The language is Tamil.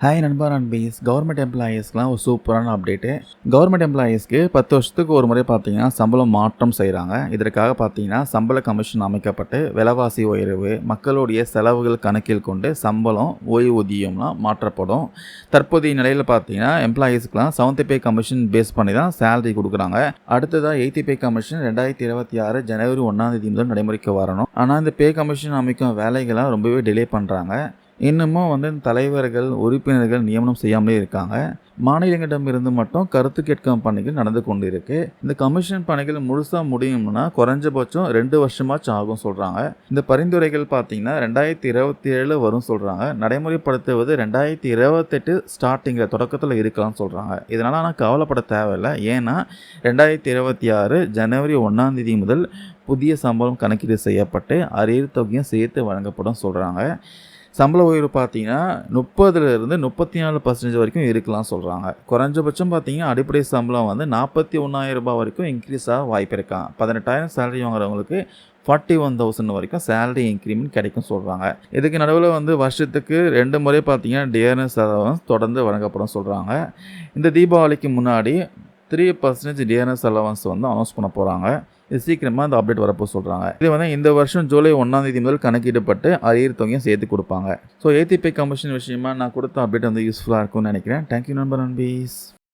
ஹாய் நண்பா நண்பீஸ் கவர்மெண்ட் எம்ப்ளாயீஸ்க்குலாம் ஒரு சூப்பரான அப்டேட்டு கவர்மெண்ட் எம்ப்ளாயீஸ்க்கு பத்து வருஷத்துக்கு ஒரு முறை பார்த்தீங்கன்னா சம்பளம் மாற்றம் செய்கிறாங்க இதற்காக பார்த்தீங்கன்னா சம்பள கமிஷன் அமைக்கப்பட்டு விலைவாசி உயர்வு மக்களுடைய செலவுகள் கணக்கில் கொண்டு சம்பளம் ஓய்வூதியம்லாம் மாற்றப்படும். தற்போதைய நிலையில் பார்த்தீங்கன்னா எம்ப்ளாயீஸ்க்குலாம் செவன்த் பே கமிஷன் பேஸ் பண்ணி தான் சேலரி கொடுக்குறாங்க. அடுத்ததாக எயித்தி பே கமிஷன் ரெண்டாயிரத்தி இருபத்தி ஆறு ஜனவரி ஒன்றாம் தேதி முதல் நடைமுறைக்கு வரணும். ஆனால் இந்த பே கமிஷன் அமைக்கும் வேலைகள்லாம் ரொம்பவே டிலே பண்ணுறாங்க இன்னமும் வந்து இந்த தலைவர்கள் உறுப்பினர்கள் நியமனம் செய்யாமலே இருக்காங்க. மாநிலங்களிடமிருந்து மட்டும் கருத்து கேட்கும் பணிகள் நடந்து கொண்டு இருக்கு இந்த கமிஷன் பணிகள் முழுசாக முடியும்னா குறைஞ்சபட்சம் ரெண்டு வருஷமாச்சும் ஆகும் சொல்கிறாங்க இந்த பரிந்துரைகள் பார்த்தீங்கன்னா ரெண்டாயிரத்தி இருபத்தி ஏழு வரும் சொல்கிறாங்க நடைமுறைப்படுத்துவது ரெண்டாயிரத்தி இருபத்தெட்டு ஸ்டார்டிங்கில் தொடக்கத்தில் இருக்கலாம்னு சொல்கிறாங்க இதனால் ஆனால் கவலைப்பட தேவையில்லை. ஏன்னா ரெண்டாயிரத்தி இருபத்தி ஆறு ஜனவரி ஒன்றாம் தேதி முதல் புதிய சம்பளம் கணக்கீடு செய்யப்பட்டு அரியர் தொகையும் சேர்த்து வழங்கப்படும் சொல்கிறாங்க சம்பள உயர்வு பார்த்தீங்கன்னா முப்பதுலேருந்து முப்பத்தி நாலு பர்சன்டேஜ் வரைக்கும் இருக்கலாம் சொல்கிறாங்க குறைஞ்சபட்சம் பார்த்தீங்கன்னா அடிப்படை சம்பளம் வந்து நாற்பத்தி ஒன்றாயிரம் ரூபாய் வரைக்கும் இன்க்ரீஸ் ஆக வாய்ப்பு இருக்கான் பதினெட்டாயிரம் சேலரி வாங்குறவங்களுக்கு ஃபார்ட்டி ஒன் தௌசண்ட் வரைக்கும் சேலரி இன்க்ரிமெண்ட் கிடைக்கும் சொல்கிறாங்க இதுக்கு நடுவில் வந்து வருஷத்துக்கு ரெண்டு முறை பார்த்தீங்கன்னா டிஆர்எஸ் அலவன்ஸ் தொடர்ந்து வழங்கப்படும் சொல்கிறாங்க இந்த தீபாவளிக்கு முன்னாடி த்ரீ பர்சன்டேஜ் டிஆர்எஸ் அலவன்ஸ் வந்து அனௌன்ஸ் பண்ண போகிறாங்க இது சீக்கிரமாக அந்த அப்டேட் வரப்போ சொல்கிறாங்க இது வந்து இந்த வருஷம் ஜூலை ஒன்றாம் தேதி முதல் கணக்கிடப்பட்டு அரியர் தொகையும் சேர்த்து கொடுப்பாங்க. ஸோ ஏடிபி கமிஷன் விஷயமா நான் கொடுத்த அப்டேட் வந்து யூஸ்ஃபுல்லாக இருக்கும்னு நினைக்கிறேன். தேங்க்யூ நண்பர் நண்பீஸ்.